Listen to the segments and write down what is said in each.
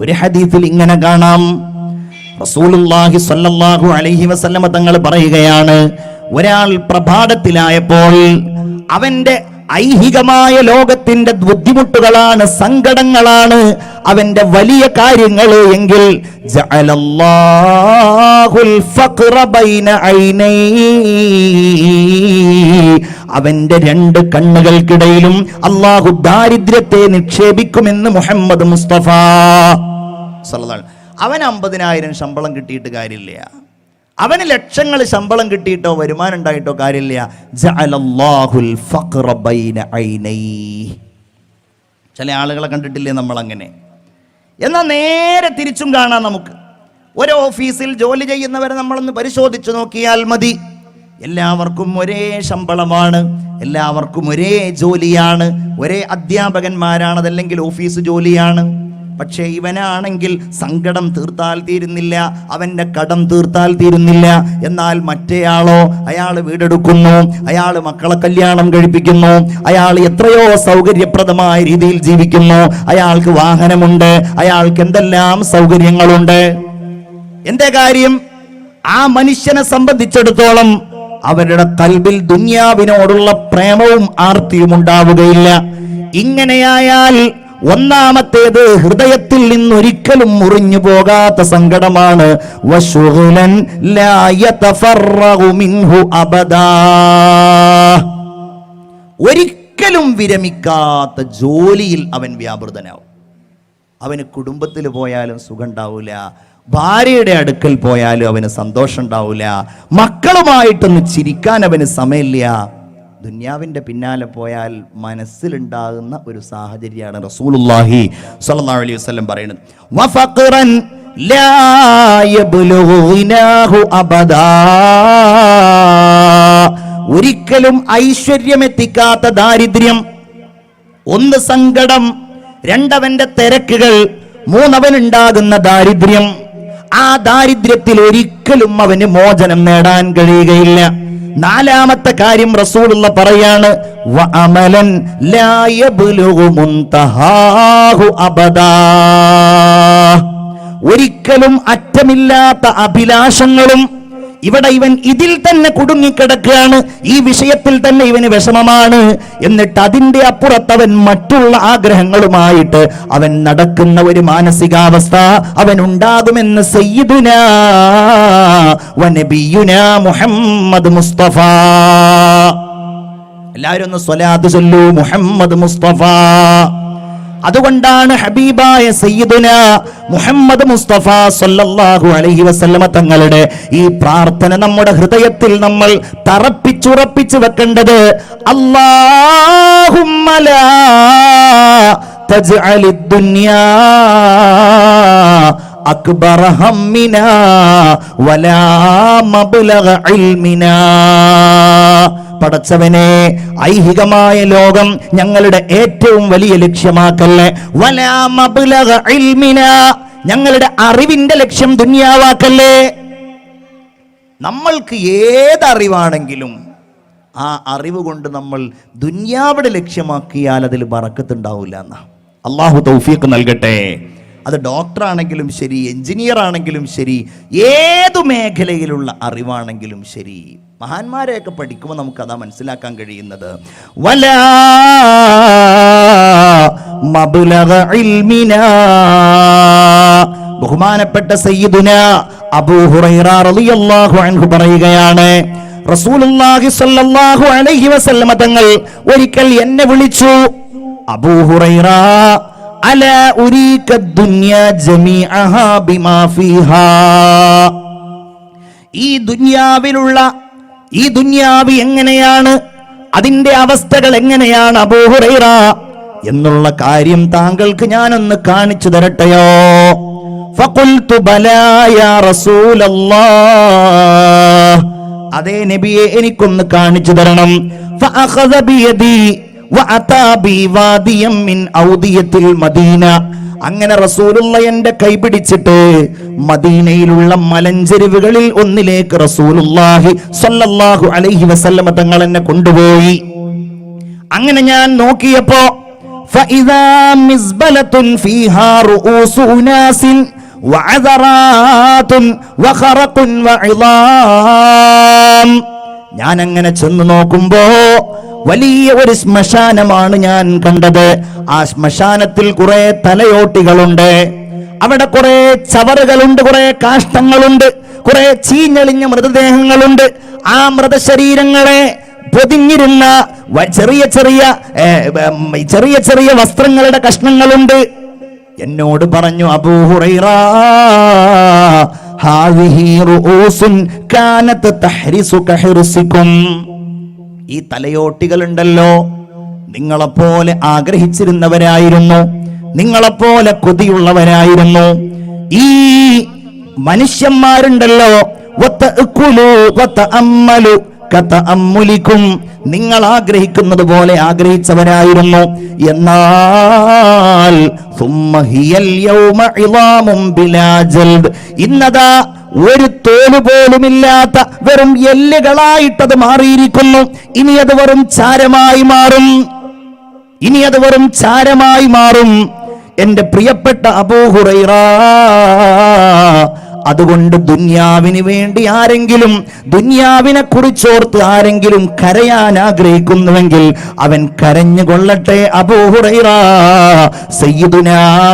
ഒരു ഹദീസിൽ ഇങ്ങനെ കാണാം. റസൂലുള്ളാഹി സ്വല്ലല്ലാഹു അലൈഹി വസല്ലമ തങ്ങൾ പറയുകയാണ് ഒരാൾ പ്രഭാതത്തിലായപ്പോൾ അവന്റെ ഐഹികമായ ലോകത്തിന്റെ ബുദ്ധിമുട്ടുകളാണ് സങ്കടങ്ങളാണ് അവന്റെ വലിയ കാര്യങ്ങൾ എങ്കിൽ അവന്റെ രണ്ട് കണ്ണുകൾക്കിടയിലും അള്ളാഹു ദാരിദ്ര്യത്തെ നിക്ഷേപിക്കുമെന്ന് മുഹമ്മദ് മുസ്തഫ. അവൻ അമ്പതിനായിരം ശമ്പളം കിട്ടിയിട്ട് കാര്യമില്ല. അവന് ലക്ഷങ്ങൾ ശമ്പളം കിട്ടിയിട്ടോ വരുമാനം ഉണ്ടായിട്ടോ കാര്യമില്ല. ചില ആളുകളെ കണ്ടിട്ടില്ലേ നമ്മൾ അങ്ങനെ എന്നാൽ നേരെ തിരിച്ചും കാണാം നമുക്ക്. ഒരു ഓഫീസിൽ ജോലി ചെയ്യുന്നവരെ നമ്മളൊന്ന് പരിശോധിച്ചു നോക്കിയാൽ മതി. എല്ലാവർക്കും ഒരേ ശമ്പളമാണ് എല്ലാവർക്കും ഒരേ ജോലിയാണ് ഒരേ അധ്യാപകന്മാരാണ് അതല്ലെങ്കിൽ ഓഫീസ് ജോലിയാണ്. പക്ഷേ ഇവനാണെങ്കിൽ സങ്കടം തീർത്താൽ തീരുന്നില്ല അവന്റെ കടം തീർത്താൽ തീരുന്നില്ല. എന്നാൽ മറ്റേയാളോ അയാൾ വീടെടുക്കുന്നു അയാൾ മക്കളെ കല്യാണം കഴിപ്പിക്കുന്നു അയാൾ എത്രയോ സൗകര്യപ്രദമായ രീതിയിൽ ജീവിക്കുന്നു അയാൾക്ക് വാഹനമുണ്ട് അയാൾക്ക് എന്തെല്ലാം സൗകര്യങ്ങളുണ്ട്. എന്റെ കാര്യം? ആ മനുഷ്യനെ സംബന്ധിച്ചിടത്തോളം അവരുടെ കൽബിൽ ദുന്യാവിനോടുള്ള പ്രേമവും ആർത്തിയും ഉണ്ടാവുകയില്ല ഇങ്ങനെയായാൽ ഒന്നാമത്തേത് ഹൃദയത്തിൽ നിന്നൊരിക്കലും മുറിഞ്ഞു പോകാത്ത സങ്കടമാണ്. ഒരിക്കലും വിരമിക്കാത്ത ജോലിയിൽ അവൻ വ്യാപൃതനാവും. അവന് കുടുംബത്തിൽ പോയാലും സുഖം ഉണ്ടാവില്ല ഭാര്യയുടെ അടുക്കൽ പോയാലും അവന് സന്തോഷം ഉണ്ടാവില്ല മക്കളുമായിട്ടൊന്ന് ചിരിക്കാൻ അവന് സമയമില്ല. ദുന്യാവിന്റെ പിന്നാലെ പോയാൽ മനസ്സിലുണ്ടാകുന്ന ഒരു സാഹചര്യമാണ് റസൂലുള്ളാഹി സ്വല്ലല്ലാഹു അലൈഹി വസല്ലം പറയുന്നത്. എത്തിക്കാത്ത അബദാ. ഒരിക്കലും ഐശ്വര്യമെത്തിക്കാത്ത ദാരിദ്ര്യം ഒന്ന് സങ്കടം രണ്ടവന്റെ തിരക്കുകൾ മൂന്നവനുണ്ടാകുന്ന ദാരിദ്ര്യം. ആ ദാരിദ്ര്യത്തിൽ ഒരിക്കലും അവന് മോചനം നേടാൻ കഴിയുകയില്ല. നാലാമത്തെ കാര്യം റസൂലുള്ള പറയാണ് അബദാ. ഒരിക്കലും അറ്റമില്ലാത്ത അഭിലാഷങ്ങളും ഇവിടെ ഇവൻ ഇതിൽ തന്നെ കുടുങ്ങിക്കിടക്കുകയാണ്. ഈ വിഷയത്തിൽ തന്നെ ഇവന് വിഷമമാണ്. എന്നിട്ട് അതിന്റെ അപ്പുറത്ത് അവൻ മറ്റുള്ള ആഗ്രഹങ്ങളുമായിട്ട് അവൻ നടക്കുന്ന ഒരു മാനസികാവസ്ഥ അവൻ ഉണ്ടാകുമെന്ന് മുഹമ്മദ് മുസ്തഫ. എല്ലാവരും ഒന്ന് സ്വലാത്ത് ചൊല്ലൂ. മുഹമ്മദ് മുസ്തഫ. അതുകൊണ്ടാണ് ഹബീബായ സയ്യിദുന മുഹമ്മദ് മുസ്തഫ സല്ലല്ലാഹു അലൈഹി വസല്ലമ തങ്ങളുടെ ഈ പ്രാർത്ഥന നമ്മുടെ ഹൃദയത്തിൽ നമ്മൾ തറപ്പിച്ചുറപ്പിച്ചു വെക്കേണ്ടത് അല്ലാഹുമ്മ ലാ തജ്അലി ദുനിയാ അക്ബറ ഹമ്മിനാ വലാ മബ്ലഗ ഇൽമിനാ പടച്ചവനെ ഐഹികമായ ലോകം ഞങ്ങളുടെ ഏറ്റവും വലിയ ലക്ഷ്യമാക്കല്ലേ ഞങ്ങളുടെ അറിവിന്റെ ലക്ഷ്യം ദുന്യാവാക്കല്ലേ നമ്മൾക്ക് ഏതറിവാണെങ്കിലും ആ അറിവ് കൊണ്ട് നമ്മൾ ദുന്യാവിടെ ലക്ഷ്യമാക്കിയാൽ അതിൽ ബറക്കത്തുണ്ടാവില്ല എന്നാ. അള്ളാഹു തൗഫീഖ് നൽകട്ടെ. അത് ഡോക്ടറാണെങ്കിലും ശരി എഞ്ചിനീയർ ആണെങ്കിലും ശരി ഏതു മേഖലയിലുള്ള അറിവാണെങ്കിലും ശരി. മഹാന്മാരെയൊക്കെ പഠിക്കുമ്പോൾ നമുക്ക് അതാ മനസ്സിലാക്കാൻ കഴിയുന്നത്. വല മബ്ലഗ ഇൽമിനാ. ബഹുമാനപ്പെട്ട സയ്യിദുന അബൂ ഹുറൈറ റളിയല്ലാഹു അൻഹു പറയുകയാണ് റസൂലുള്ളാഹി സ്വല്ലല്ലാഹു അലൈഹി വസല്ലമ തങ്ങൾ ഒരിക്കൽ എന്നെ വിളിച്ചു അബൂ ഹുറൈറ അല ഉരീക ദുനിയ ജമീഅഹാ ബിമാ ഫീഹാ. ഈ ദുന്യാവിലുള്ള ഈ ദുന്യാവ് എങ്ങനെയാണ് അതിന്റെ അവസ്ഥകൾ എങ്ങനെയാണ് അബൂഹുറൈറ എന്നുള്ള കാര്യം താങ്കൾക്ക് ഞാനൊന്ന് കാണിച്ചു തരട്ടെയോ? അതേ നബിയെ എനിക്കൊന്ന് കാണിച്ചു തരണം. മദീന. അങ്ങനെ റസൂലുള്ള എന്റെ കൈപിടിച്ചിട്ട് മദീനയിലുള്ള മലഞ്ചെരിവുകളിൽ ഒന്നിലേക്ക് റസൂലുല്ലാഹി സല്ലല്ലാഹു അലൈഹി വസല്ലമ തങ്ങൾ എന്നെ കൊണ്ടുപോയി. അങ്ങനെ ഞാൻ നോക്കിയപ്പോ ഞാൻ അങ്ങനെ ചെന്ന് നോക്കുമ്പോ വലിയ ഒരു ശ്മശാനമാണ് ഞാൻ കണ്ടത്. ആ ശ്മശാനത്തിൽ കുറെ തലയോട്ടികളുണ്ട്. അവിടെ കുറെ ചവറുകളുണ്ട് കുറെ കാഷ്ടങ്ങളുണ്ട് കുറെ ചീഞ്ഞളിഞ്ഞ മൃതദേഹങ്ങളുണ്ട്. ആ മൃതശരീരങ്ങളെ പൊതിഞ്ഞിരുന്ന ചെറിയ ചെറിയ ചെറിയ ചെറിയ വസ്ത്രങ്ങളുടെ കഷ്ണങ്ങളുണ്ട്. എന്നോട് പറഞ്ഞു അബൂഹുറൈറ ഹിർസിക്കും ഈ തലയോട്ടികളുണ്ടല്ലോ. നിങ്ങളെപ്പോലെ ആഗ്രഹിച്ചിരുന്നവരായിരുന്നു. നിങ്ങളെപ്പോലെ കൊതിയുള്ളവരായിരുന്നു. ഈ മനുഷ്യന്മാരുണ്ടല്ലോ. നിങ്ങൾ ആഗ്രഹിക്കുന്നത് പോലെ ആഗ്രഹിച്ചവരായിരുന്നു. എന്നാൽ ഇന്നതാ ഒരു തോൽ പോലുമില്ലാത്ത വെറും എല്ലുകളായിട്ടത് മാറിയിരിക്കുന്നു. ഇനി അത് വെറും ചാരമായി മാറും. ഇനി അത് വെറും ചാരമായി മാറും. എന്റെ പ്രിയപ്പെട്ട അബൂഹുറൈറ അതുകൊണ്ട് ദുന്യാവിന് വേണ്ടി ആരെങ്കിലും ദുന്യാവിനെ കുറിച്ചോർത്ത് ആരെങ്കിലും കരയാൻ ആഗ്രഹിക്കുന്നുവെങ്കിൽ അവൻ കരഞ്ഞു കൊള്ളട്ടെ അബൂഹുറൈറ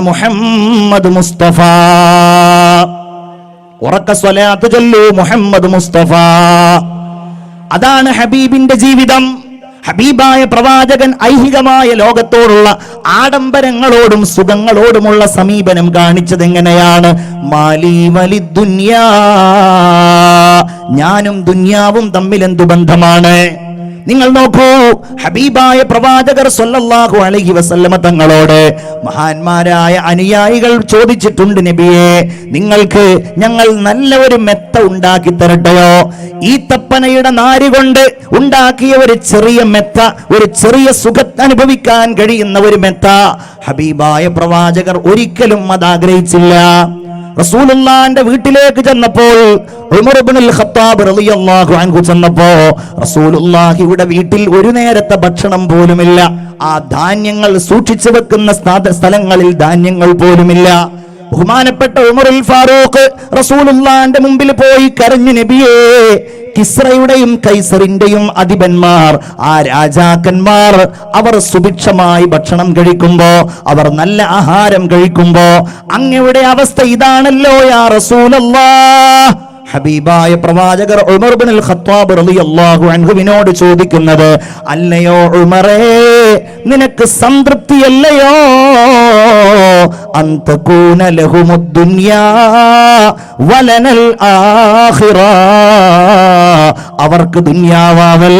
മുഹമ്മദ് മുസ്തഫ. ഉറക്ക സ്വലാത്ത് ചൊല്ലൂ മുഹമ്മദ് മുസ്തഫ. അതാണ് ഹബീബിന്റെ ജീവിതം. ഹബീബായ പ്രവാചകൻ ഐഹികമായ ലോകത്തോടുള്ള ആഡംബരങ്ങളോടും സുഖങ്ങളോടുമുള്ള സമീപനം കാണിച്ചത് എങ്ങനെയാണ് മാലി വലി ഞാനും ദുന്യാവും തമ്മിൽ എന്തു ബന്ധമാണ്? നിങ്ങൾ നോക്കൂ ഹബീബായ പ്രവാചകർ സൊല്ലാഹു അലഹി വസല്ലമ തങ്ങളോട് മഹാന്മാരായ അനുയായികൾ ചോദിച്ചിട്ടുണ്ട് നബിയെ നിങ്ങൾക്ക് ഞങ്ങൾ നല്ല ഒരു മെത്ത ഉണ്ടാക്കി തരട്ടെയോ? ഈ തപ്പനയുടെ നാരി കൊണ്ട് ഉണ്ടാക്കിയ ഒരു ചെറിയ മെത്ത ഒരു ചെറിയ സുഖത്ത് അനുഭവിക്കാൻ കഴിയുന്ന ഒരു മെത്ത. ഹബീബായ പ്രവാചകർ ഒരിക്കലും അത് ആഗ്രഹിച്ചില്ല. റസൂലുള്ളാന്റെ വീട്ടിലേക്ക് ചെന്നപ്പോൾ ചെന്നപ്പോ റസൂലുള്ളാഹിയുടെ വീട്ടിൽ ഒരു നേരത്തെ ഭക്ഷണം പോലുമില്ല. ആ ധാന്യങ്ങൾ സൂക്ഷിച്ചു വെക്കുന്ന സ്ഥലങ്ങളിൽ ധാന്യങ്ങൾ പോലുമില്ല. ബഹുമാനപ്പെട്ട ഉമറുൽ ഫാറൂഖ് റസൂലുള്ളാന്റെ മുമ്പിൽ പോയി കരഞ്ഞു നബിയേ കിസ്രയുടെയും കൈസറിന്റെയും അധിപന്മാർ ആ രാജാക്കന്മാർ അവർ സുഭിക്ഷമായി ഭക്ഷണം കഴിക്കുമ്പോ അവർ നല്ല ആഹാരം കഴിക്കുമ്പോ അങ്ങയുടെ അവസ്ഥ ഇതാണല്ലോ യാ റസൂലല്ലാ. ഹബീബായ പ്രവാചകർ ഉമർ ബിൻ ഖത്താബ് റളിയല്ലാഹു അൻഹുവിനോട് ചോദിക്കുന്നത് അല്ലയോ ഉമറേ നിനക്ക് സംതൃപ്തിയല്ലയോ? അന്തകൂന ലഹുമുദ്ദുന്യാ വലനൽ ആഹിറ. അവർക്ക് ദുന്യാവാവൽ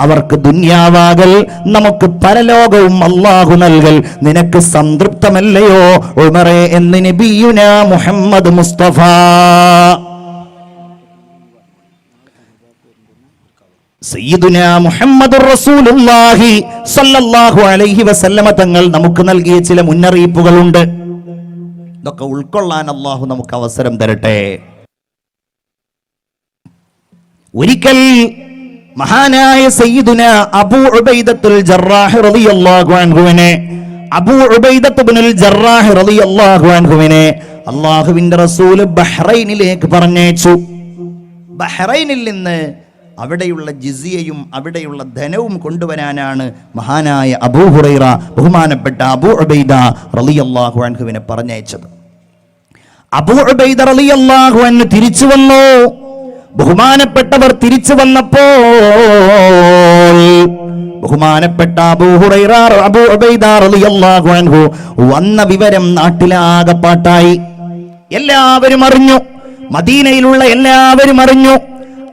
അവർക്ക് ദുന്യാവാകൽ നമുക്ക് പരലോകവും അള്ളാഹു നൽകൽ. നിനക്ക് സംതൃപ്തമല്ലയോ ഉമറേ എന്ന് നബിയുന മുഹമ്മദ് മുസ്തഫ. അലൈഹി വസല്ലമ തങ്ങൾ നമുക്ക് നൽകിയ ചില മുന്നറിയിപ്പുകളുണ്ട്. ഇതൊക്കെ ഉൾക്കൊള്ളാൻ അള്ളാഹു നമുക്ക് അവസരം തരട്ടെ. ഒരിക്കൽ മഹാനായ സയ്യിദുന അബൂ ഉബൈദത്തുൽ ജറാഹ് റളിയല്ലാഹു അൻഹുവിനെ അബൂ ഉബൈദത്തുബ്നുൽ ജറാഹ് റളിയല്ലാഹു അൻഹുവിനെ അള്ളാഹുവിന്റെ റസൂൽ ബഹ്റൈനിലേക്ക് പറഞ്ഞേച്ചു ബഹ്റൈനിൽ നിന്ന് അവിടെയുള്ള ജിസിയയും അവിടെയുള്ള ധനവും കൊണ്ടുവരാനാണ് മഹാനായ അബൂ ഹുറൈറ ബഹുമാനപ്പെട്ട അബൂ അബൈദ റളിയല്ലാഹു അൻഹുവിനെ പറഞ്ഞയച്ചത്. അബൂ ഉബൈദ റളിയല്ലാഹു അൻഹു തിരിച്ചു വന്നു. ബഹുമാനപ്പെട്ടവർ തിരിച്ചു വന്നപ്പോൾ ബഹുമാനപ്പെട്ട അബൂ ഹുറൈറ അബൂ ഉബൈദ റളിയല്ലാഹു അൻഹു വന്ന വിവരം നാട്ടിലാകെ പാട്ടായി എല്ലാവരും അറിഞ്ഞു. മദീനയിലുള്ള എല്ലാവരും അറിഞ്ഞു.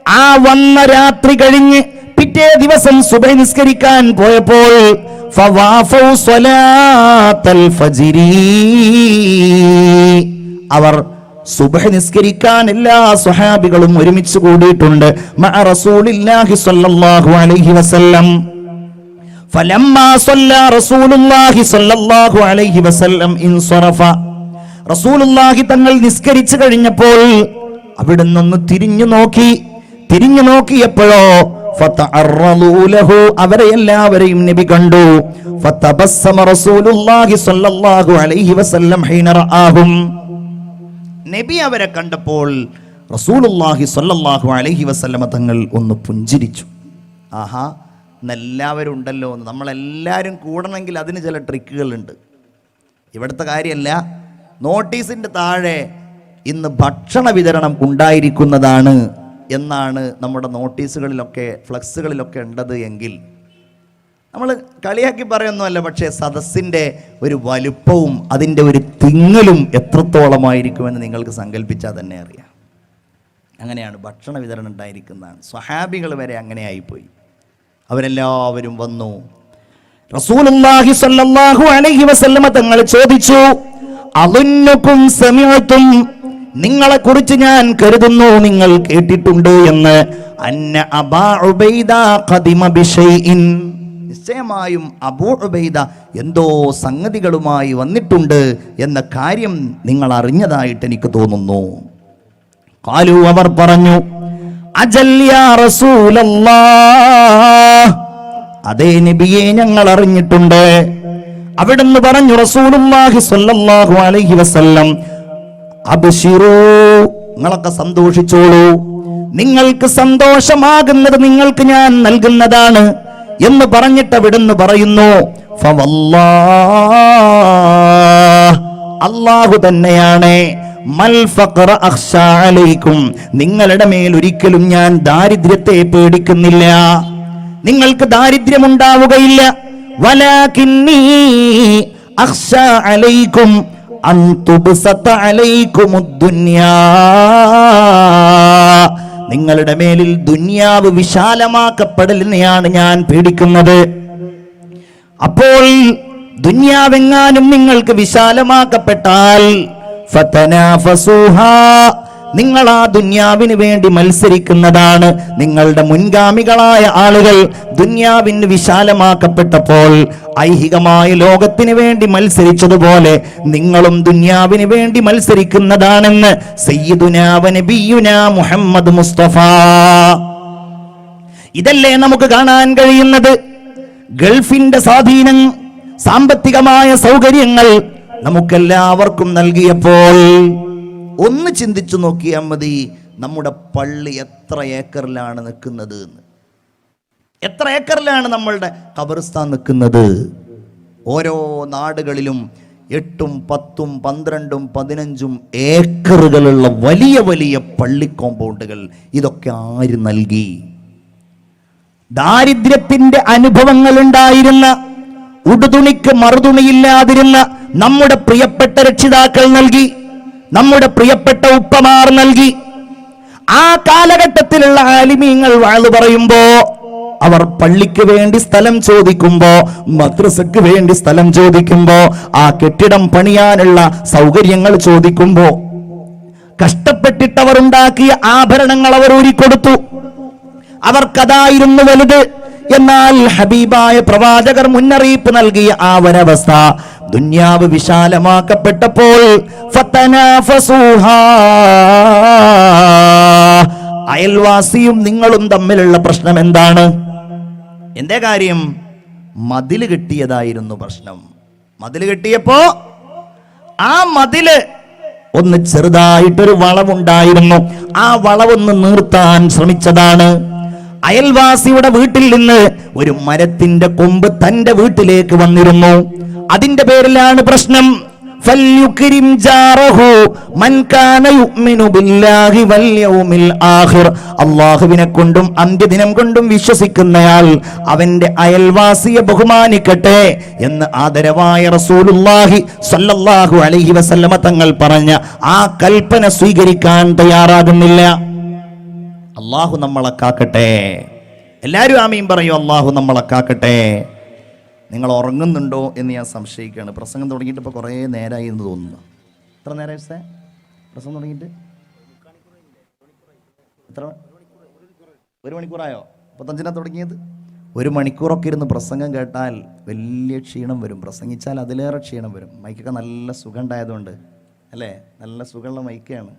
ആ വന്ന രാത്രി കഴിഞ്ഞ് പിറ്റേ ദിവസം സുബൈ നിസ്കരിക്കാൻ പോയപ്പോൾ അവർ സുബഹ നിസ്കരിക്കാൻ എല്ലാ സ്വഹാബികളും ഒരുമിച്ച് കൂടിയിട്ടുണ്ട്. റസൂലുള്ളാഹി തങ്ങൾ നിസ്കരിച്ചു കഴിഞ്ഞപ്പോൾ അവിടെ നിന്ന് തിരിഞ്ഞു നോക്കി. തിരിഞ്ഞു നോക്കിയപ്പോഴോ അവരെ എല്ലാവരെയും നബി കണ്ടു. നബി അവരെ കണ്ടപ്പോൾ റസൂലുള്ളാഹി സ്വല്ലല്ലാഹു അലൈഹി വസല്ലമ തങ്ങൾ ഒന്ന് പുഞ്ചിരിച്ചു. ആഹാ എന്നെല്ലാവരും ഉണ്ടല്ലോ എന്ന്. നമ്മളെല്ലാവരും കൂടണമെങ്കിൽ അതിന് ചില ട്രിക്കുകളുണ്ട്. ഇവിടുത്തെ കാര്യമല്ല നോട്ടീസിന്റെ താഴെ ഇന്ന് ഭക്ഷണ വിതരണം ഉണ്ടായിരിക്കുന്നതാണ് എന്നാണ് നമ്മുടെ നോട്ടീസുകളിലൊക്കെ ഫ്ലക്സുകളിലൊക്കെ ഉണ്ടത് എങ്കിൽ നമ്മൾ കളിയാക്കി പറയുന്നതല്ല പക്ഷേ സദസ്സിന്റെ ഒരു വലുപ്പവും അതിന്റെ ഒരു തിങ്ങലും എത്രത്തോളമായിരിക്കുമെന്ന് നിങ്ങൾക്ക് സങ്കല്പിച്ചാൽ തന്നെ അറിയാം. അങ്ങനെയാണ് ഭക്ഷണ വിതരണം ഉണ്ടായിരിക്കുന്നതാണ്. സ്വഹാബികൾ വരെ അങ്ങനെ ആയിപ്പോയി. അവരെല്ലാവരും വന്നു. റസൂലുള്ളാഹി സ്വല്ലല്ലാഹു അലൈഹി വസല്ലമ തങ്ങൾ ചോദിച്ചു അളുന്നുക്കും സമയത്തും നിങ്ങളെ കുറിച്ച് ഞാൻ കരുതുന്നു നിങ്ങൾ കേട്ടിട്ടുണ്ട് എന്ന്. ഉബൈദ ഖദിമ നിശ്ചയമായും അബൂ ഉബൈദ എന്തോ സംഗതികളുമായി വന്നിട്ടുണ്ട് എന്ന കാര്യം നിങ്ങൾ അറിഞ്ഞതായിട്ട് എനിക്ക് തോന്നുന്നു. കാലു അവർ പറഞ്ഞു അതേ നബിയെ ഞങ്ങൾ അറിഞ്ഞിട്ടുണ്ട്. അവിടുന്ന് പറഞ്ഞു റസൂലുള്ളാഹി സ്വല്ലല്ലാഹു അലൈഹി വസല്ലം നിങ്ങളൊക്കെ സന്തോഷിച്ചോളൂ. നിങ്ങൾക്ക് സന്തോഷമാകുന്നത് നിങ്ങൾക്ക് ഞാൻ നൽകുന്നതാണ് എന്ന് പറഞ്ഞിട്ട് അവിടുന്ന് പറയുന്നു. അള്ളാഹു തന്നെയാണ്. നിങ്ങളുടെ മേൽ ഒരിക്കലും ഞാൻ ദാരിദ്ര്യത്തെ പേടിക്കുന്നില്ല. നിങ്ങൾക്ക് ദാരിദ്ര്യമുണ്ടാവുകയില്ല. വലാകിന്നീ അലൈക്കും. നിങ്ങളുടെ മേലിൽ ദുന്യാവ് വിശാലമാക്കപ്പെടലിനെയാണ് ഞാൻ പേടിക്കുന്നത്. അപ്പോൾ ദുന്യാവെങ്ങാനും നിങ്ങൾക്ക് വിശാലമാക്കപ്പെട്ടാൽ ഫതനാഫസൂഹാ നിങ്ങൾ ആ ദുന്യാവിന് വേണ്ടി മത്സരിക്കുന്നതാണ് നിങ്ങളുടെ മുൻഗാമികളായ ആളുകൾ ദുന്യാവിന് വിശാലമാക്കപ്പെട്ടപ്പോൾ ഐഹികമായ ലോകത്തിന് വേണ്ടി മത്സരിച്ചതുപോലെ നിങ്ങളും ദുന്യാവിന് വേണ്ടി മത്സരിക്കുന്നതാണെന്ന് സയ്യിദുനാവനബിയുന മുഹമ്മദ് മുസ്തഫ. ഇതല്ലേ നമുക്ക് കാണാൻ കഴിയുന്നത്? ഗൾഫിന്റെ സ്വാധീനം സാമ്പത്തികമായ സൗകര്യങ്ങൾ നമുക്കെല്ലാവർക്കും നൽകിയപ്പോൾ ഒന്ന് ചിന്തിച്ചു നോക്കിയാൽ മതി നമ്മുടെ പള്ളി എത്ര ഏക്കറിലാണ് നിൽക്കുന്നത് എന്ന്. എത്ര ഏക്കറിലാണ് നമ്മളുടെ ഖബർസ്ഥാൻ നിൽക്കുന്നത്? ഓരോ നാടുകളിലും എട്ടും പത്തും പന്ത്രണ്ടും പതിനഞ്ചും ഏക്കറുകളുള്ള വലിയ വലിയ പള്ളി കോമ്പൗണ്ടുകൾ ഇതൊക്കെ ആര് നൽകി? ദാരിദ്ര്യത്തിന്റെ അനുഭവങ്ങൾ ഉണ്ടായിരുന്ന ഉടുതുണിക്ക് മറുതുണിയില്ലാതിരുന്ന നമ്മുടെ പ്രിയപ്പെട്ട രക്ഷിതാക്കൾ നൽകി. നമ്മുടെ പ്രിയപ്പെട്ട ഉപ്പമാർ നൽകി. ആ കാലഘട്ടത്തിലുള്ള ആലിമീങ്ങൾ വാഴ് പറയുമ്പോ അവർ പള്ളിക്ക് വേണ്ടി സ്ഥലം ചോദിക്കുമ്പോ മദ്രസക്ക് വേണ്ടി സ്ഥലം ചോദിക്കുമ്പോ ആ കെട്ടിടം പണിയാനുള്ള സൗകര്യങ്ങൾ ചോദിക്കുമ്പോ കഷ്ടപ്പെട്ടിട്ടവർ ഉണ്ടാക്കിയ ആഭരണങ്ങൾ അവർ ഊരിക്കൊടുത്തു. അവർക്കതായിരുന്നു വലുത്. എന്നാൽ ഹബീബായ പ്രവാചകർ മുന്നറിയിപ്പ് നൽകിയ ആ വനവസ്ഥ ദുന്യാവ് വിശാലമാക്കപ്പെട്ടപ്പോൾ. അയൽവാസിയും നിങ്ങളും തമ്മിലുള്ള പ്രശ്നം എന്താണ്? എന്തേ കാര്യം? മതിൽ കെട്ടിയതായിരുന്നു പ്രശ്നം. മതിൽ കെട്ടിയപ്പോ ആ മതിൽ ഒന്ന് ചെറുതായിട്ടൊരു വളവുണ്ടായിരുന്നു. ആ വളവൊന്ന് നിർത്താൻ ശ്രമിച്ചതാണ്. അയൽവാസിയുടെ വീട്ടിൽ നിന്ന് ഒരു മരത്തിന്റെ കൊമ്പ് തന്റെ വീട്ടിലേക്ക് വന്നിരുന്നു. അതിന്റെ പേരിലാണ് പ്രശ്നം. അള്ളാഹുവിനെ കൊണ്ടും അന്ത്യദിനം കൊണ്ടും വിശ്വസിക്കുന്നയാൾ അവന്റെ അയൽവാസിയെ ബഹുമാനിക്കട്ടെ എന്ന് ആദരവായ റസൂലുല്ലാഹി സല്ലല്ലാഹു അലൈഹി വസല്ലമ തങ്ങൾ പറഞ്ഞ ആ കൽപ്പന സ്വീകരിക്കാൻ തയ്യാറാകുന്നില്ല. അള്ളാഹു നമ്മളെ കാക്കട്ടെ. എല്ലാവരും ആമയും പറയൂ അള്ളാഹു നമ്മളെ കാക്കട്ടെ. നിങ്ങൾ ഉറങ്ങുന്നുണ്ടോ എന്ന് ഞാൻ സംശയിക്കുകയാണ്. പ്രസംഗം തുടങ്ങിയിട്ട് ഇപ്പോൾ കുറേ നേരമായി എന്ന് തോന്നുന്നു. എത്ര നേരമായി സേ പ്രസംഗം തുടങ്ങിയിട്ട്? എത്ര? ഒരു മണിക്കൂറായോ? മുപ്പത്തഞ്ചിനാണ് തുടങ്ങിയത്? ഒരു മണിക്കൂറൊക്കെ ഇരുന്ന് പ്രസംഗം കേട്ടാൽ വലിയ ക്ഷീണം വരും. പ്രസംഗിച്ചാൽ അതിലേറെ ക്ഷീണം വരും. മൈക്കൊക്കെ നല്ല സുഖം ഉണ്ടായതുകൊണ്ട് അല്ലേ? നല്ല സുഖമുള്ള മൈക്കാണ്.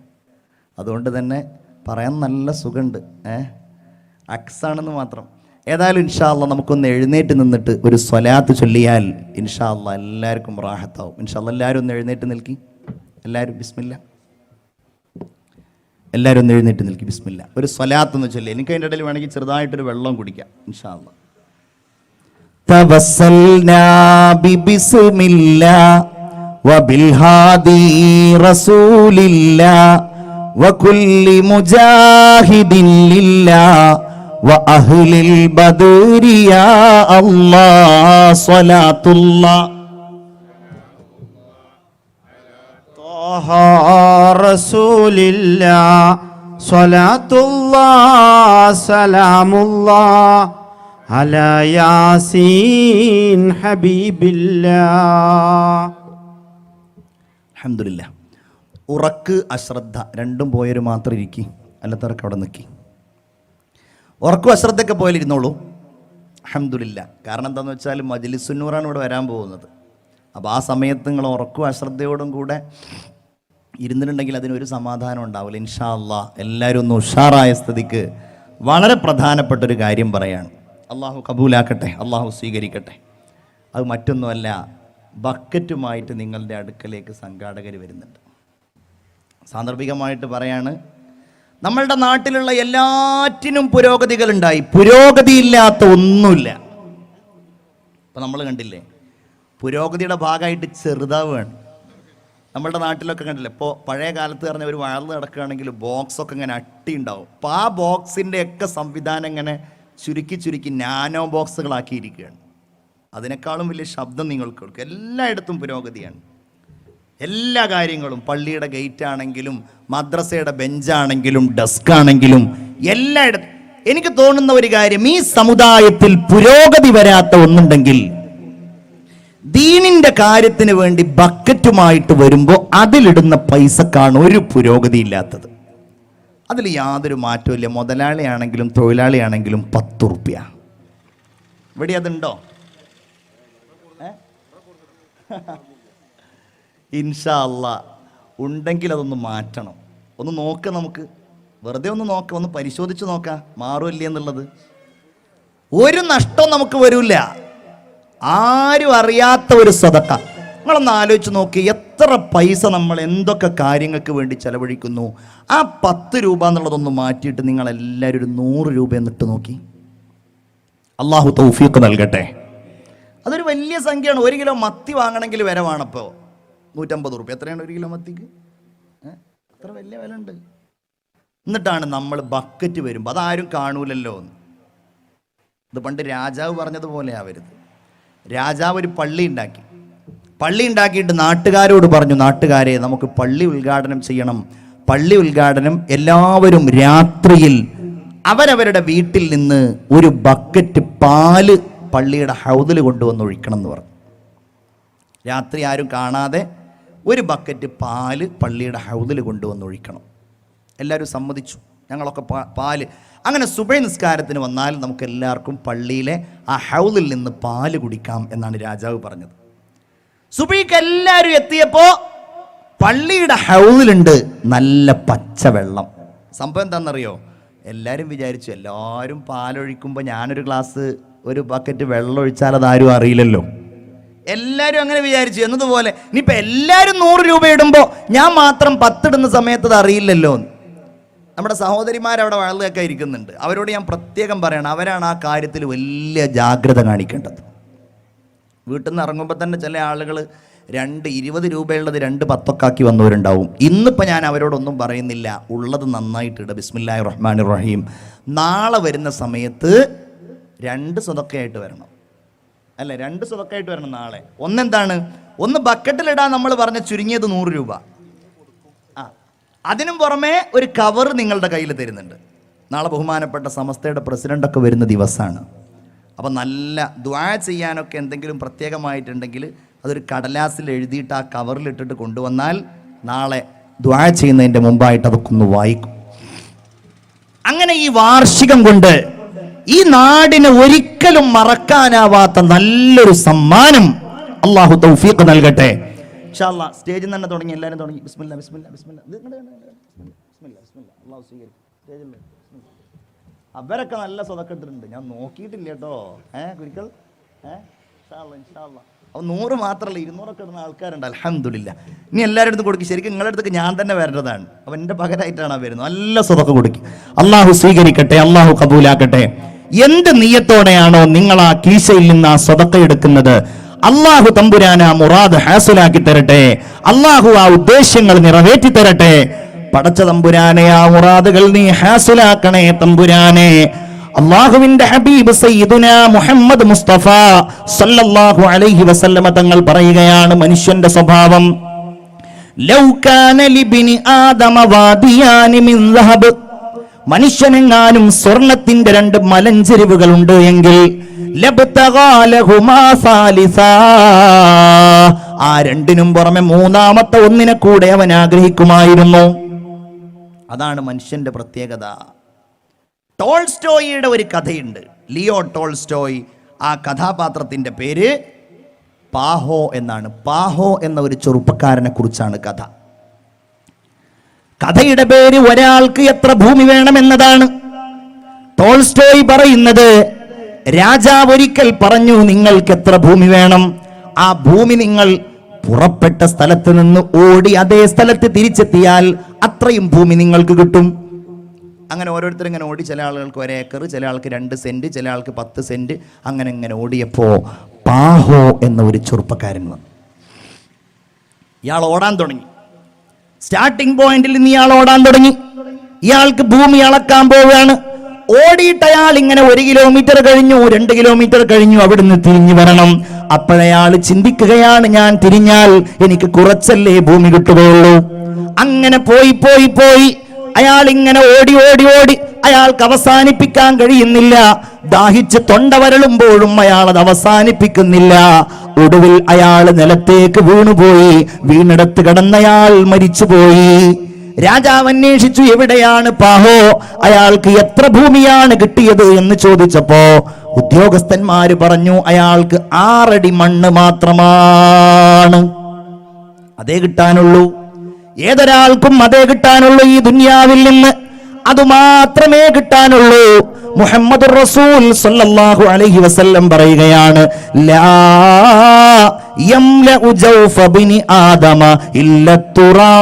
അതുകൊണ്ട് തന്നെ പറയാൻ നല്ല സുഖമുണ്ട് ഏ അക്സാണെന്ന് മാത്രം ഏതായാലും ഇൻഷാല്ല നമുക്കൊന്ന് എഴുന്നേറ്റ് നിന്നിട്ട് ഒരു സ്വലാത്ത് ചൊല്ലിയാൽ ഇൻഷാല്ല എല്ലാവർക്കും റാഹത്താവും ഇൻഷാല്ല എല്ലാവരും ഒന്ന് എഴുന്നേറ്റ് നിൽക്കി എല്ലാവരും ബിസ്മില്ല എല്ലാവരും ഒന്ന് എഴുന്നേറ്റ് നിൽക്കി ബിസ്മില്ല ഒരു സ്വലാത്ത് എന്ന് ചൊല്ലി എനിക്ക് അതിൻ്റെ ഇടയിൽ വേണമെങ്കിൽ ചെറുതായിട്ടൊരു വെള്ളം കുടിക്കാം ഇൻഷാല്ല توسلنا ببسم الله وبالهادي رسول الله وكل مجاهد لله وأهل البدر يا الله صلاة الله. طه رسول الله صلاة الله سلام الله على ياسين حبيب الله. الحمد لله. ഉറക്ക് അശ്രദ്ധ രണ്ടും പോയൊരു മാത്രം ഇരിക്കി. അല്ലാത്തവർക്ക് അവിടെ നിൽക്കി ഉറക്കും അശ്രദ്ധയൊക്കെ പോയാലിരുന്നോളൂ. അഹമ്മദില്ല കാരണം എന്താണെന്ന് വെച്ചാൽ മജിലിസുന്നൂറാണ് ഇവിടെ വരാൻ പോകുന്നത്. അപ്പോൾ ആ സമയത്ത് നിങ്ങൾ ഉറക്കും അശ്രദ്ധയോടും കൂടെ ഇരുന്നിട്ടുണ്ടെങ്കിൽ അതിനൊരു സമാധാനം ഉണ്ടാവില്ല. ഇൻഷാ അല്ലാ എല്ലാവരും ഒന്ന് ഉഷാറായ സ്ഥിതിക്ക് വളരെ പ്രധാനപ്പെട്ട ഒരു കാര്യം പറയാണ്. അള്ളാഹു കബൂലാക്കട്ടെ അള്ളാഹു സ്വീകരിക്കട്ടെ. അത് മറ്റൊന്നുമല്ല ബക്കറ്റുമായിട്ട് നിങ്ങളുടെ അടുക്കലേക്ക് സംഘാടകർ വരുന്നുണ്ട്. സാന്ദർഭികമായിട്ട് പറയാണ് നമ്മളുടെ നാട്ടിലുള്ള എല്ലാറ്റിനും പുരോഗതികളുണ്ടായി. പുരോഗതിയില്ലാത്ത ഒന്നുമില്ല. ഇപ്പം നമ്മൾ കണ്ടില്ലേ പുരോഗതിയുടെ ഭാഗമായിട്ട് ചെറുതാവുകയാണ് നമ്മളുടെ നാട്ടിലൊക്കെ കണ്ടില്ലേ ഇപ്പോൾ പഴയ കാലത്ത് പറഞ്ഞ ഒരു വളർന്ന് കിടക്കുകയാണെങ്കിൽ ബോക്സൊക്കെ ഇങ്ങനെ അട്ടി ഉണ്ടാവും. ആ ബോക്സിന്റെ ഒക്കെ സംവിധാനം ഇങ്ങനെ ചുരുക്കി ചുരുക്കി നാനോ ബോക്സുകളാക്കിയിരിക്കുകയാണ്. അതിനേക്കാളും വലിയ ശബ്ദം നിങ്ങൾക്ക് കൊടുക്കും. എല്ലായിടത്തും പുരോഗതിയാണ്. എല്ലാ കാര്യങ്ങളും പള്ളിയുടെ ഗേറ്റ് ആണെങ്കിലും മദ്രസയുടെ ബെഞ്ചാണെങ്കിലും ഡെസ്ക് ആണെങ്കിലും എല്ലായിടത്തും. എനിക്ക് തോന്നുന്ന ഒരു കാര്യം ഈ സമുദായത്തിൽ പുരോഗതി വരാത്ത ഒന്നുണ്ടെങ്കിൽ ദീനിന്റെ കാര്യത്തിന് വേണ്ടി ബക്കറ്റുമായിട്ട് വരുമ്പോൾ അതിലിടുന്ന പൈസക്കാണ് ഒരു പുരോഗതി ഇല്ലാത്തത്. അതിൽ യാതൊരു മാറ്റവും മുതലാളിയാണെങ്കിലും തൊഴിലാളിയാണെങ്കിലും പത്ത് റുപ്യ. ഇവിടെ അതുണ്ടോ? ഇൻഷാ അല്ല ഉണ്ടെങ്കിൽ അതൊന്ന് മാറ്റണം. ഒന്ന് നോക്ക നമുക്ക്. വെറുതെ ഒന്ന് നോക്ക ഒന്ന് പരിശോധിച്ച് നോക്കാം. മാറുമല്ലേ എന്നുള്ളത്. ഒരു നഷ്ടവും നമുക്ക് വരില്ല. ആരും അറിയാത്ത ഒരു സതക്ക നിങ്ങളൊന്ന് ആലോചിച്ച് നോക്കി എത്ര പൈസ നമ്മൾ എന്തൊക്കെ കാര്യങ്ങൾക്ക് വേണ്ടി ചെലവഴിക്കുന്നു. ആ പത്ത് രൂപ എന്നുള്ളതൊന്ന് മാറ്റിയിട്ട് നിങ്ങൾ എല്ലാവരും ഒരു നൂറ് രൂപ എന്നിട്ട് നോക്കി. അള്ളാഹു തൗഫീഖ് നൽകട്ടെ. അതൊരു വലിയ സംഖ്യയാണ്. ഒരു കിലോ മത്തി വാങ്ങണമെങ്കിൽ വരെ വേണപ്പോൾ നൂറ്റമ്പത് റുപ്യ. എത്രയാണ് ഒരു കിലോ മത്തിക്ക്? അത്ര വലിയ വില ഉണ്ട്. എന്നിട്ടാണ് നമ്മൾ ബക്കറ്റ് വരുമ്പോൾ അതാരും കാണൂലല്ലോ എന്ന്. ഇത് പണ്ട് രാജാവ് പറഞ്ഞതുപോലെ ആവരുത്. രാജാവ് ഒരു പള്ളി ഉണ്ടാക്കി. പള്ളി ഉണ്ടാക്കിയിട്ട് നാട്ടുകാരോട് പറഞ്ഞു നാട്ടുകാരെ നമുക്ക് പള്ളി ഉദ്ഘാടനം ചെയ്യണം. പള്ളി ഉദ്ഘാടനം എല്ലാവരും രാത്രിയിൽ അവരവരുടെ വീട്ടിൽ നിന്ന് ഒരു ബക്കറ്റ് പാൽ പള്ളിയുടെ ഹൗദിൽ കൊണ്ടുവന്ന് ഒഴിക്കണം എന്ന് പറഞ്ഞു. രാത്രി ആരും കാണാതെ ഒരു ബക്കറ്റ് പാൽ പള്ളിയുടെ ഹൗദിൽ കൊണ്ടുവന്ന് ഒഴിക്കണം. എല്ലാവരും സമ്മതിച്ചു. ഞങ്ങളൊക്കെ പാൽ. അങ്ങനെ സുബൈ നിസ്കാരത്തിന് വന്നാൽ നമുക്ക് എല്ലാവർക്കും പള്ളിയിലെ ആ ഹൗദിൽ നിന്ന് പാൽ കുടിക്കാം എന്നാണ് രാജാവ് പറഞ്ഞത്. സുബൈക്ക് എല്ലാവരും എത്തിയപ്പോൾ പള്ളിയുടെ ഹൗദിലുണ്ട് നല്ല പച്ചവെള്ളം. സംഭവം എന്താണെന്നറിയോ? എല്ലാവരും വിചാരിച്ചു എല്ലാവരും പാലൊഴിക്കുമ്പോൾ ഞാനൊരു ഗ്ലാസ് ഒരു ബക്കറ്റ് വെള്ളം ഒഴിച്ചാൽ അതാരും അറിയില്ലല്ലോ. എല്ലാവരും അങ്ങനെ വിചാരിച്ചു. എന്നതുപോലെ ഇനിയിപ്പോൾ എല്ലാവരും നൂറ് രൂപ ഇടുമ്പോൾ ഞാൻ മാത്രം പത്തിടുന്ന സമയത്ത് അത് അറിയില്ലല്ലോ. നമ്മുടെ സഹോദരിമാരവിടെ വളർന്നൊക്കെ ഇരിക്കുന്നുണ്ട്. അവരോട് ഞാൻ പ്രത്യേകം പറയണം. അവരാണ് ആ കാര്യത്തിൽ വലിയ ജാഗ്രത കാണിക്കേണ്ടത്. വീട്ടിൽ നിന്ന് ഇറങ്ങുമ്പോൾ തന്നെ ചില ആളുകൾ രണ്ട് ഇരുപത് രൂപയുള്ളത് രണ്ട് പത്തൊക്കെ ആക്കി വന്നവരുണ്ടാവും. ഇന്നിപ്പോൾ ഞാൻ അവരോടൊന്നും പറയുന്നില്ല. ഉള്ളത് നന്നായിട്ടിട ബിസ്മില്ലാഹി റഹ്മാൻ റഹീം. നാളെ വരുന്ന സമയത്ത് രണ്ട് സ്വതൊക്കെയായിട്ട് വരണം. അല്ല രണ്ട് സ്വതക്കയായിട്ട് വരണം നാളെ. ഒന്നെന്താണ്? ഒന്ന് ബക്കറ്റിലിടാൻ നമ്മൾ പറഞ്ഞ ചുരുങ്ങിയത് നൂറ് രൂപ. ആ അതിനും പുറമേ ഒരു കവർ നിങ്ങളുടെ കയ്യിൽ തരുന്നുണ്ട്. നാളെ ബഹുമാനപ്പെട്ട സമസ്തയുടെ പ്രസിഡന്റൊക്കെ വരുന്ന ദിവസമാണ്. അപ്പം നല്ല ദ്വാ ചെയ്യാനൊക്കെ എന്തെങ്കിലും പ്രത്യേകമായിട്ടുണ്ടെങ്കിൽ അതൊരു കടലാസിൽ എഴുതിയിട്ട് ആ കവറിലിട്ടിട്ട് കൊണ്ടുവന്നാൽ നാളെ ദ്വാ ചെയ്യുന്നതിന്റെ മുമ്പായിട്ട് അതൊക്കെ ഒന്ന് വായിക്കും. അങ്ങനെ ഈ വാർഷികം കൊണ്ട് ഈ നാടിനെ ഒരിക്കലും മറക്കാനാവാത്ത നല്ലൊരു സമ്മാനം അള്ളാഹു തൗഫീഖ് നൽകട്ടെ. സ്റ്റേജിൽ തന്നെ തുടങ്ങി എല്ലാവരും തുടങ്ങി. അവരൊക്കെ നല്ല സ്വതക്കെട്ടിട്ടുണ്ട് ഞാൻ നോക്കിയിട്ടില്ല കേട്ടോ. ഏ കുരിക്കൽ ഏ അപ്പൊ നൂറ് മാത്രമല്ല ഇരുന്നൂറൊക്കെ ഇടുന്ന ആൾക്കാരുണ്ട്. അലഹമില്ല ഇനി എല്ലാവരുടെ അടുത്ത് കൊടുക്കും. ശരിക്കും നിങ്ങളുടെ അടുത്തേക്ക് ഞാൻ തന്നെ വരേണ്ടതാണ്. അപ്പൊ എന്റെ പകരമായിട്ടാണ് ആ വരുന്നത്. നല്ല സ്വതൊക്കെ കൊടുക്കും. അള്ളാഹു സ്വീകരിക്കട്ടെ അള്ളാഹു കബൂലാക്കട്ടെ. എന്ത് നീയത്തോടെയാണോ നിങ്ങൾ ആ കീശയിൽ നിന്ന് ആ സ്വതക്ക എടുക്കുന്നത്? അള്ളാഹു തമ്പുരാൻ ആ മുറാദ് ഹാസിലാക്കി തരട്ടെ. അള്ളാഹു ആ ഉദ്ദേശ്യങ്ങൾ നിറവേറ്റി തരട്ടെ. പടച്ച തമ്പുരാനെ ആ മുറാദുകൾ നീ ഹാസിലാക്കണേ തമ്പുരാനെ. അള്ളാഹുവിന്റെ ഹബീബ് സയ്യിദുന മുഹമ്മദ് മുസ്തഫ സല്ലല്ലാഹു അലൈഹി വസല്ലമ തങ്ങൾ പറയുകയാണ് മനുഷ്യന്റെ സ്വഭാവം. ലൗ കാന ലിബ്നി ആദമ വാദിയാനി മിൻ ദഹബ്. മനുഷ്യനെങ്ങാനും സ്വർണത്തിന്റെ രണ്ട് മലഞ്ചെരിവുകൾ ഉണ്ട് എങ്കിൽ ആ രണ്ടിനും പുറമെ മൂന്നാമത്തെ ഒന്നിനെ കൂടെ അവൻ ആഗ്രഹിക്കുമായിരുന്നു. അതാണ് മനുഷ്യന്റെ പ്രത്യേകത. ടോൾസ്റ്റോയിയുടെ ഒരു കഥയുണ്ട്. ലിയോ ടോൾസ്റ്റോയ് ആ കഥാപാത്രത്തിന്റെ പേര് പാഹോ എന്നാണ്. പാഹോ എന്ന ഒരു ചെറുപ്പക്കാരനെ കുറിച്ചാണ് കഥ. കഥയുടെ പേര് ഒരാൾക്ക് എത്ര ഭൂമി വേണമെന്നതാണ്. ടോൾസ്റ്റോയ് പറയുന്നത് രാജാവ് ഒരിക്കൽ പറഞ്ഞു നിങ്ങൾക്ക് എത്ര ഭൂമി വേണം? ആ ഭൂമി നിങ്ങൾ പുറപ്പെട്ട സ്ഥലത്ത് നിന്ന് ഓടി അതേ സ്ഥലത്ത് തിരിച്ചെത്തിയാൽ അത്രയും ഭൂമി നിങ്ങൾക്ക് കിട്ടും. അങ്ങനെ ഓരോരുത്തരും ഇങ്ങനെ ഓടി ചില ആളുകൾക്ക് ഒരു ഏക്കർ ചില ആൾക്ക് രണ്ട് സെന്റ് ചില ആൾക്ക് പത്ത് സെന്റ്. അങ്ങനെ ഇങ്ങനെ ഓടിയപ്പോ പാഹോ എന്ന ഒരു ചെറുപ്പക്കാരൻ വന്നു. ഇയാൾ ഓടാൻ തുടങ്ങി. സ്റ്റാർട്ടിംഗ് പോയിന്റിൽ നിന്ന് ഇയാൾ ഓടാൻ തുടങ്ങി. ഇയാൾക്ക് ഭൂമി അളക്കാൻ പോവുകയാണ്. ഓടിയിട്ട് അയാൾ ഇങ്ങനെ ഒരു കിലോമീറ്റർ കഴിഞ്ഞു രണ്ട് കിലോമീറ്റർ കഴിഞ്ഞു അവിടുന്ന് തിരിഞ്ഞു വരണം. അപ്പോഴയാൾ ചിന്തിക്കുകയാണ് ഞാൻ തിരിഞ്ഞാൽ എനിക്ക് കുറച്ചല്ലേ ഭൂമി കിട്ടുകയുള്ളൂ? അങ്ങനെ പോയി പോയി പോയി. അയാൾ ഇങ്ങനെ ഓടി ഓടി ഓടി. അയാൾക്ക് അവസാനിപ്പിക്കാൻ കഴിയുന്നില്ല. ദാഹിച്ച് തൊണ്ട വരളുമ്പോഴും അയാൾ അത് അവസാനിപ്പിക്കുന്നില്ല. ഒടുവിൽ അയാൾ നിലത്തേക്ക് വീണുപോയി. വീണിടത്ത് കിടന്നയാൾ മരിച്ചുപോയി. രാജാവ് അന്വേഷിച്ചു എവിടെയാണ് പാഹോ? അയാൾക്ക് എത്ര ഭൂമിയാണ് കിട്ടിയത്? എന്ന് ചോദിച്ചപ്പോ ഉദ്യോഗസ്ഥന്മാര് പറഞ്ഞു അയാൾക്ക് ആറടി മണ്ണ് മാത്രമാണ്. അതേ കിട്ടാനുള്ളൂ. ഏതൊരാൾക്കും അതേ കിട്ടാനുള്ളൂ ഈ ദുന്യാവിൽ നിന്ന്. അത് മാത്രമേ കിട്ടാനുള്ളൂ. മുഹമ്മദ് റസൂൽ സല്ലല്ലാഹു അലൈഹി വസല്ലം പറയുകയാണ് ലാ യംലഉ ജൗഫ ബിനി ആദമ ഇല്ല തുറാബ്.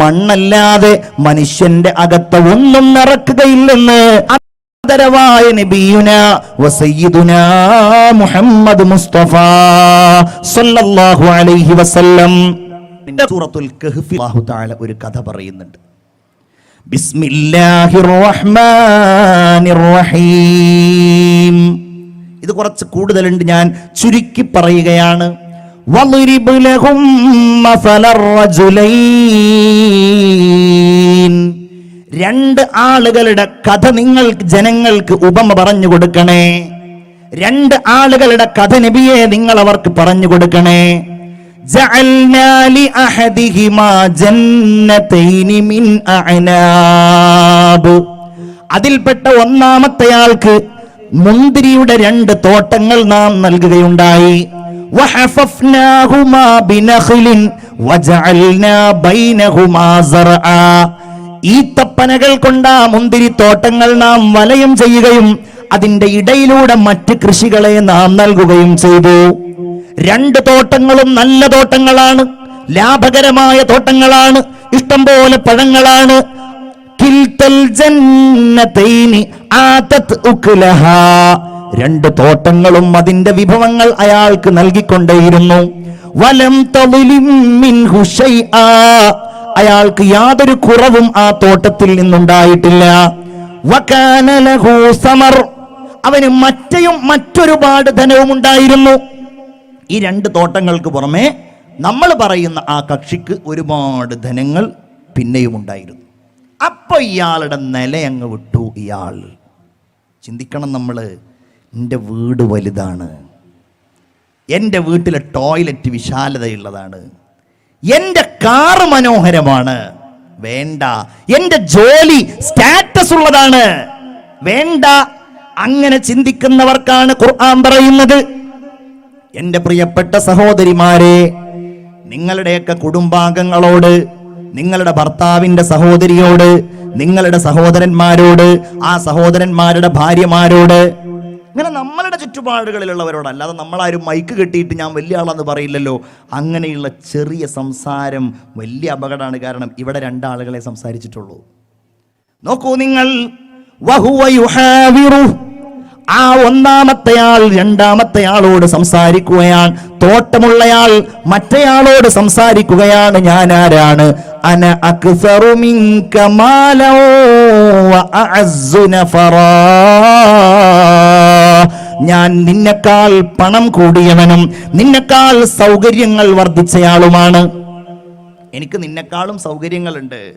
മണ്ണല്ലാതെ മനുഷ്യന്റെ അകത്ത് ഒന്നും നിറക്കുകയില്ലെന്ന് ആദരവായ നബിയുന വസയ്യിദുന മുഹമ്മദ് മുസ്തഫ സല്ലല്ലാഹു അലൈഹി വസല്ലം സൂറത്തുൽ കഹ്ഫി ഒരു കഥ പറയുന്നുണ്ട്. ബിസ്മില്ലാഹിർ റഹ്മാനിർ റഹീം ഇത് കുറച്ച് കൂടുതലുണ്ട്. ഞാൻ ചുരുക്കി പറയുകയാണ്. രണ്ട് ആളുകളുടെ കഥ നിങ്ങൾക്ക് ജനങ്ങൾക്ക് ഉപമ പറഞ്ഞു കൊടുക്കണേ. രണ്ട് ആളുകളുടെ കഥ നബിയെ നിങ്ങൾ അവർക്ക് പറഞ്ഞു കൊടുക്കണേ. ജന്നതൈനി മിൻ അഅനാബ്. അതിൽപ്പെട്ട ഒന്നാമത്തെയാൾക്ക് മുന്തിരിയുടെ രണ്ട് തോട്ടങ്ങൾ നാം നൽകുകയുണ്ടായി. സർആ. ഈത്തപ്പനകൾ കൊണ്ട് ആ മുന്തിരി തോട്ടങ്ങൾ നാം വലയം ചെയ്യുകയും അതിന്റെ ഇടയിലൂടെ മറ്റ് കൃഷികളെ നാം നൽകുകയും ചെയ്തു. രണ്ട് തോട്ടങ്ങളും നല്ല തോട്ടങ്ങളാണ് ലാഭകരമായ തോട്ടങ്ങളാണ് ഇഷ്ടം പോലെ പഴങ്ങളാണ്. രണ്ട് തോട്ടങ്ങളും അതിന്റെ വിഭവങ്ങൾ അയാൾക്ക് നൽകിക്കൊണ്ടേയിരുന്നു. വലം. അയാൾക്ക് യാതൊരു കുറവും ആ തോട്ടത്തിൽ നിന്നുണ്ടായിട്ടില്ല. അവന് മറ്റയും മറ്റൊരുപാട് ധനവും ഉണ്ടായിരുന്നു ഈ രണ്ട് തോട്ടങ്ങൾക്ക് പുറമേ നമ്മൾ പറയുന്ന ആ കക്ഷിക്ക് ഒരുപാട് ധനങ്ങൾ പിന്നെയും ഉണ്ടായിരുന്നു. അപ്പോൾ ഇയാളുടെ നില അങ്ങ് വിട്ടു ഇയാൾ. ചിന്തിക്കണം നമ്മൾ എന്റെ വീട് വലുതാണ്. എന്റെ വീട്ടിലെ ടോയ്ലറ്റ് വിശാലതയുള്ളതാണ്. എന്റെ കാറ് മനോഹരമാണ്. വേണ്ട. എന്റെ ജോലി സ്റ്റാറ്റസ് ഉള്ളതാണ് വേണ്ട. അങ്ങനെ ചിന്തിക്കുന്നവർക്കാണ് ഖുർആൻ പറയുന്നത്. എന്റെ പ്രിയപ്പെട്ട സഹോദരിമാരെ നിങ്ങളുടെയൊക്കെ കുടുംബാംഗങ്ങളോട് നിങ്ങളുടെ ഭർത്താവിന്റെ സഹോദരിയോട് നിങ്ങളുടെ സഹോദരന്മാരോട് ആ സഹോദരന്മാരുടെ ഭാര്യമാരോട് ഇങ്ങനെ നമ്മളുടെ ചുറ്റുപാടുകളിലുള്ളവരോട് അല്ലാതെ നമ്മളാരും മൈക്ക് കെട്ടിയിട്ട് ഞാൻ വലിയ ആളാന്ന് പറയില്ലല്ലോ അങ്ങനെയുള്ള ചെറിയ സംസാരം വലിയ അപകടമാണ് കാരണം ഇവിടെ രണ്ടാളുകളെ സംസാരിച്ചിട്ടുള്ളൂ നോക്കൂ നിങ്ങൾ വഹുവ. ആ ഒന്നാമത്തെ രണ്ടാമത്തെയാളോട് സംസാരിക്കുകയാണ്. തോട്ടമുള്ളയാൾ മറ്റേയാളോട് സംസാരിക്കുകയാണ്. ഞാൻ ആരാണ് അന. ഞാൻ നിന്നെക്കാൾ പണം കൂടിയവനും നിന്നെക്കാൾ സൗകര്യങ്ങൾ വർദ്ധിച്ചയാളുമാണ്. എനിക്ക് നിന്നെക്കാളും സൗകര്യങ്ങളുണ്ട്.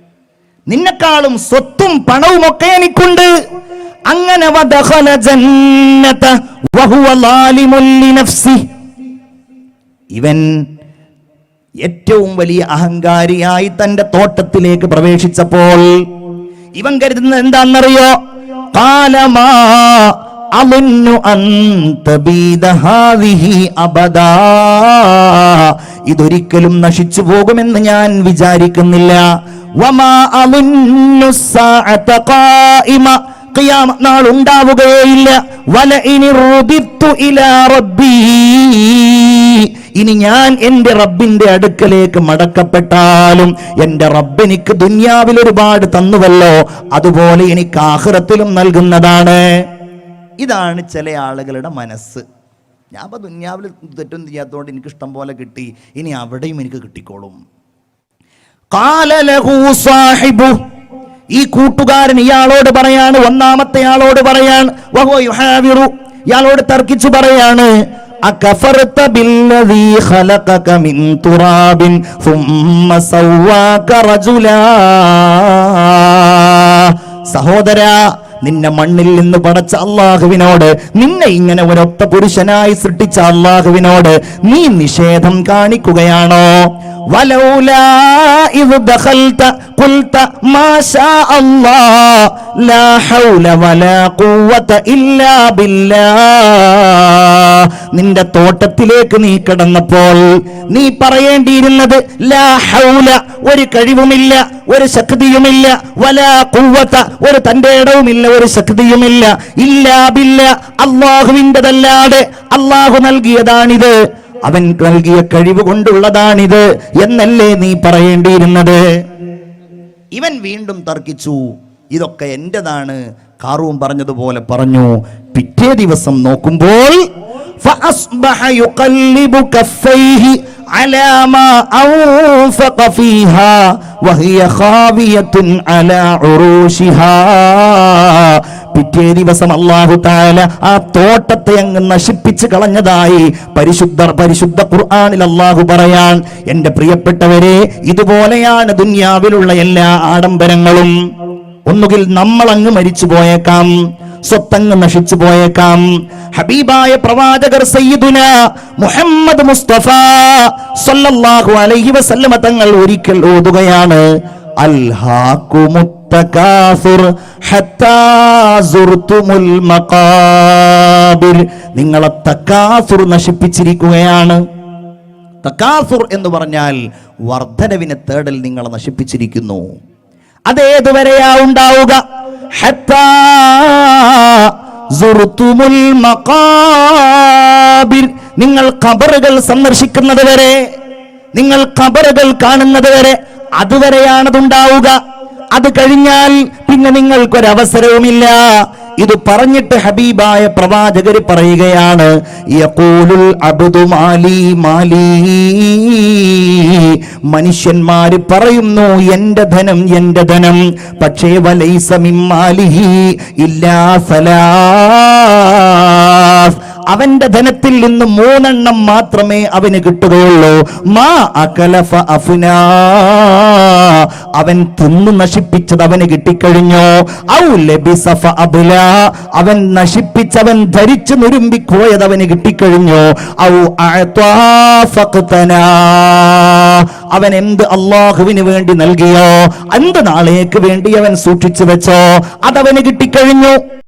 നിന്നെക്കാളും സ്വത്തും പണവും ഒക്കെ എനിക്കുണ്ട്. അങ്ങനെ. ഇവൻ ഏറ്റവും വലിയ അഹങ്കാരിയായി തന്റെ തോട്ടത്തിലേക്ക് പ്രവേശിച്ചപ്പോൾ ഇവൻ കരുതുന്നത് എന്താണെന്നറിയോ? ഇതൊരിക്കലും നശിച്ചു പോകുമെന്ന് ഞാൻ വിചാരിക്കുന്നില്ല. വമാ കിയാം നാൾ ഉണ്ടാവുകയേയില്ല. വല ഇനി റുബിത്തു ഇലാ റബ്ബി. ഇനി ഞാൻ എന്റെ റബ്ബിന്റെ അടുക്കലേക്ക് മടക്കപ്പെട്ടാലും എന്റെ റബ്ബ് എനിക്ക് ദുന്യാവിൽ ഒരുപാട് തന്നുവല്ലോ. അതുപോലെ എനിക്ക് ആഹ്റത്തിലും നൽകുന്നതാണ്. ഇതാണ് ചില ആളുകളുടെ മനസ്സ്. ഞാൻ ഇപ്പോൾ ദുന്യാവിൽ തെറ്റൊന്നും ചെയ്യാത്തതുകൊണ്ട് എനിക്ക് ഇഷ്ടം പോലെ കിട്ടി. ഇനി അവിടെയും എനിക്ക് കിട്ടിക്കോളും. കാലലഹു സാഹിബു. ഈ കൂട്ടുകാരൻ ഇയാളോട് പറയാണ് ഒന്നാമത്തെ ആളോട് പറയാൻ ഇയാളോട് തർക്കിച്ചു പറയാണ് റജുലാ. സഹോദര നിന്നെ മണ്ണിൽ നിന്ന് പടച്ച അള്ളാഹുവിനോട് നിന്നെ ഇങ്ങനെ ഒരൊത്ത പുരുഷനായി സൃഷ്ടിച്ച അള്ളാഹുവിനോട് നീ നിഷേധം കാണിക്കുകയാണോ? നിന്റെ തോട്ടത്തിലേക്ക് നീ കിടന്നപ്പോൾ നീ പറയേണ്ടിയിരുന്നത് ലാ ഹൗല ഒരു കഴിവുമില്ല ഒരു ശക്തിയുമില്ല വലാ ഖുവത ഒരു തന്റെ ഇടവുമില്ല ഒരു ശക്തിയുമില്ല ഇല്ലാ ബില്ല അള്ളാഹുവിന്റെതല്ലാതെ അള്ളാഹു നൽകിയതാണിത്. അവൻ നൽകിയ കഴിവ് കൊണ്ടുള്ളതാണിത് എന്നല്ലേ നീ പറയേണ്ടിയിരുന്നത് ഇവൻ വീണ്ടും തർക്കിച്ചു ഇതൊക്കെ എന്റേതാണ് കാറൂം പറഞ്ഞതുപോലെ പറഞ്ഞു പിറ്റേ ദിവസം നോക്കുമ്പോൾ فأصبح يقلب كفيه على ما أنفق فيها وهي خاوية على عروشها പിറ്റേ ദിവസം അള്ളാഹു താല ആ തോട്ടത്തെ അങ്ങ് നശിപ്പിച്ച് കളഞ്ഞതായി പരിശുദ്ധ പരിശുദ്ധ ഖുർആാനിൽ അള്ളാഹു പറയാൻ എന്റെ പ്രിയപ്പെട്ടവരെ ഇതുപോലെയാണ് ദുന്യാവിലുള്ള എല്ലാ ആഡംബരങ്ങളും. ഒന്നുകിൽ നമ്മൾ അങ്ങ് മരിച്ചു പോയേക്കാം സ്വത്തങ്ങ് നശിച്ചു പോയേക്കാം. ഹബീബായ പ്രവാചകർ സയ്യിദുന മുഹമ്മദ് മുസ്തഫ സല്ലല്ലാഹു അലൈഹി വസല്ലമ തങ്ങൾ ഒരിക്കൽ ഓതുകയാണ് നിങ്ങളെ തക്കാസുർ നശിപ്പിച്ചിരിക്കുകയാണ്. തക്കാസുർ എന്ന് പറഞ്ഞാൽ വർധനവിനെ തേടൽ നിങ്ങളെ നശിപ്പിച്ചിരിക്കുന്നു. ഉണ്ടാവുക? ഹത്താ സുർതുമുൽ മഖാബിർ നിങ്ങൾ കബറുകൾ സന്ദർശിക്കുന്നത് വരെ നിങ്ങൾ കബറുകൾ കാണുന്നത് വരെ അതുവരെയാണതുണ്ടാവുക. അത് കഴിഞ്ഞാൽ പിന്നെ നിങ്ങൾക്കൊരവസരവുമില്ല. ഇത് പറഞ്ഞിട്ട് ഹബീബായ പ്രവാചകർ പറയുകയാണ് മനുഷ്യന്മാര് പറയുന്നു എന്റെ ധനം എന്റെ ധനം പക്ഷേ വലൈസ മാലിഹി ഇല്ലാ അവന്റെ ധനത്തിൽ നിന്ന് മൂന്നെണ്ണം മാത്രമേ അവന് കിട്ടുകയുള്ളൂ. മാ അകലഫ അഫുനാ. അവൻ തിന്നു നശിപ്പിച്ചത് അവന് കിട്ടിക്കഴിഞ്ഞു. ഔ ലബിസഫ അബുല. അവൻ നശിപ്പിച്ചവൻ ധരിച്ചു നുരുമ്പിക്കോയത് അവന് കിട്ടിക്കഴിഞ്ഞു. ഔ. അവൻ എന്ത് അള്ളാഹുവിന് വേണ്ടി നൽകിയോ? എന്ത് നാളേക്ക് വേണ്ടി അവൻ സൂക്ഷിച്ചു വെച്ചോ? അതവന് കിട്ടിക്കഴിഞ്ഞു.